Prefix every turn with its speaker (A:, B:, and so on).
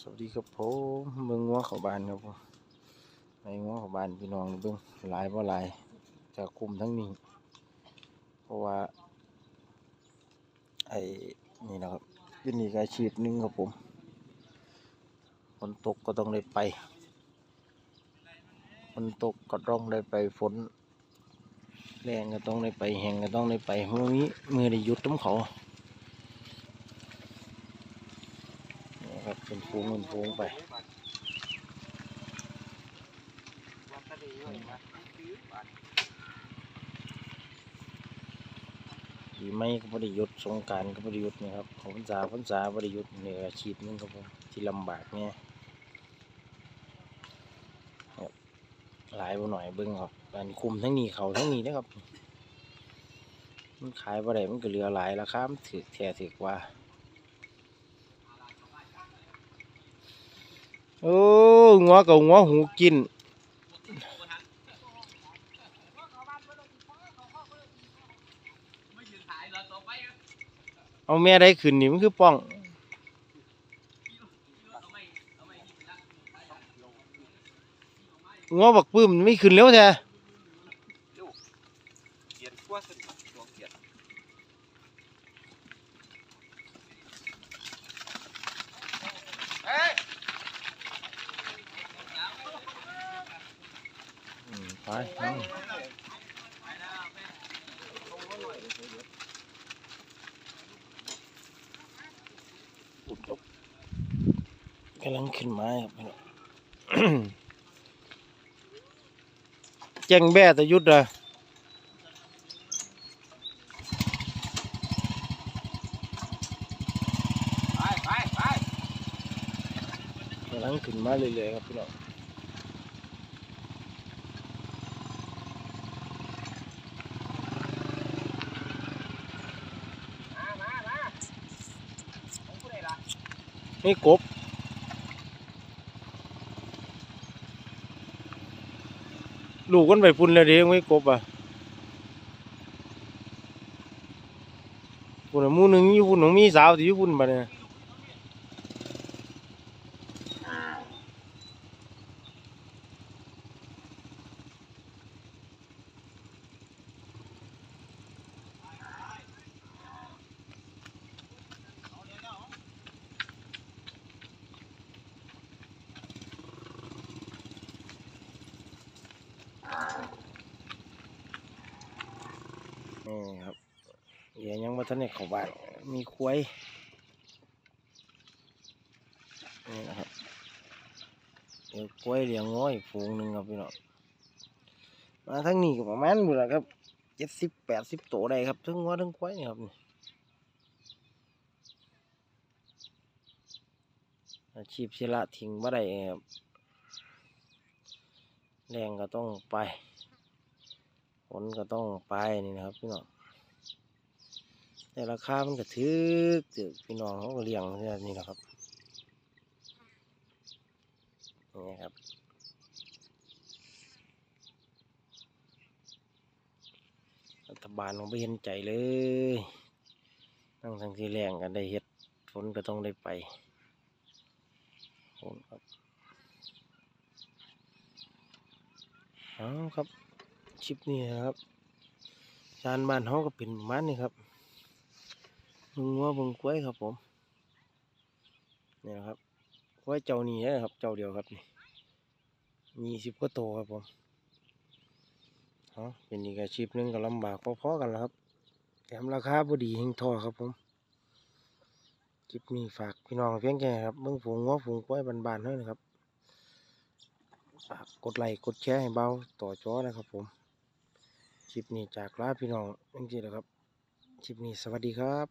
A: สวัสดีครับผมเบิ่งงัวเขาบานครับผมไอ้งัวเขาบานพี่น้องเบิ่งหลายบ่หลายจากกลุ่มทั้งนี้ เพราะว่า ไอ้นี่นะครับเป็นอีกอาชีพหนึ่งครับผมฝนตกก็ต้องได้ไปฝนตกก็ต้องได้ไปฝนแรงก็ต้องได้ไปแห้งก็ต้องได้ไปเมื่อนี้มือได้หยุดต้มเขา นี่ครับ เป็นฟูงเป็นฟูงไปปีไม่ก็บริยุทธ์สงกรารก็บริยุทธ์นะครับของพรรษาพรรษาบริยุทธ์เนี่ยอาชีพนึงครับผมที่ลำบากเนี่ยหลายบ่หน่อยเบิ้งครับการคุมทั้งนี้เขาทั้งนี้นะครับ มันขายบ่ได้มันก็เหลือหลายราคามันถือแท้ถือกว่า โอ้งัวกับงัวหูกิน เอาแม่ได้ขึ้นนี่มันคือป้องงัวบักปื้มมันไม่ขึ้นเร็วแท้
B: เกียนขั้วสนิทดวงเกียน
A: อืม ไปเอาอุ๊บอุ๊บกำลังขึ้นไมาครับพี่น้องแจ้งแบ่แต่ยุดเลยกำลังขึ้นมาเรื่อยๆครับพี่น้อง
B: มามามาของผู้ใดล่ะ
A: นี่กบลูกกันไปพุ่นเลยด้ไม่กบอะพุ่นมูนึงอยู่พุ่นของมีสาวที่อยู่พุ่นไปเนี่ย นี่ครับเดี๋ยวยังมาทันได้เขาบ้านมีควยนี่นะครับเดี๋ยวควยเหลียงง้อยฝูงหนึ่งครับพี่น้องมาทั้งนี้ก็ประมาณหมดแล้วครับเจ็ดสิบแปดสิบตัวได้ครับทั้งวัวทั้งควยนี่ครับนี่อาชีพศิละทิ้งบ่ได้ครับแรงก็ต้องไป นก็ต้องไปนี่นะครับพี่น้องแต่ราคามันก็ถือถือพี่น้องเขาก็เลี้ยงแบบนี่นะครับนี่ครับรัฐบาลของไปเห็นใจเลยตั้งทั้งที่แรงกันได้เฮ็ดฝนก็ต้องได้ไปฝนครับเอาครับ คลิปนี้นะครับจานบ้านเขาก็เป็นประมาณนี้ครับเบึงว่าเบึงกล้วยครับผมนี่นะครับกล้วยเจ้านี้นะครับ เจ้าเดียวครับนี่มีสิบกว่าโตครับผมเอาเป็นอีกอาชีพนึงก็ลำบากพอๆกันแล้วครับแถมราคาพอดีเฮงทอครับผมคลิปนี้ฝากพี่น้องเพียงแค่ครับเบิ่งฝูงงัวฝูงกล้วยบานๆเท่านั้นครับฝากกดไลค์กดแชร์ให้เบาต่อจอนะครับผม คลิปนี้จากลาพี่น้องจริงๆนะครับ คลิปนี้สวัสดีครับ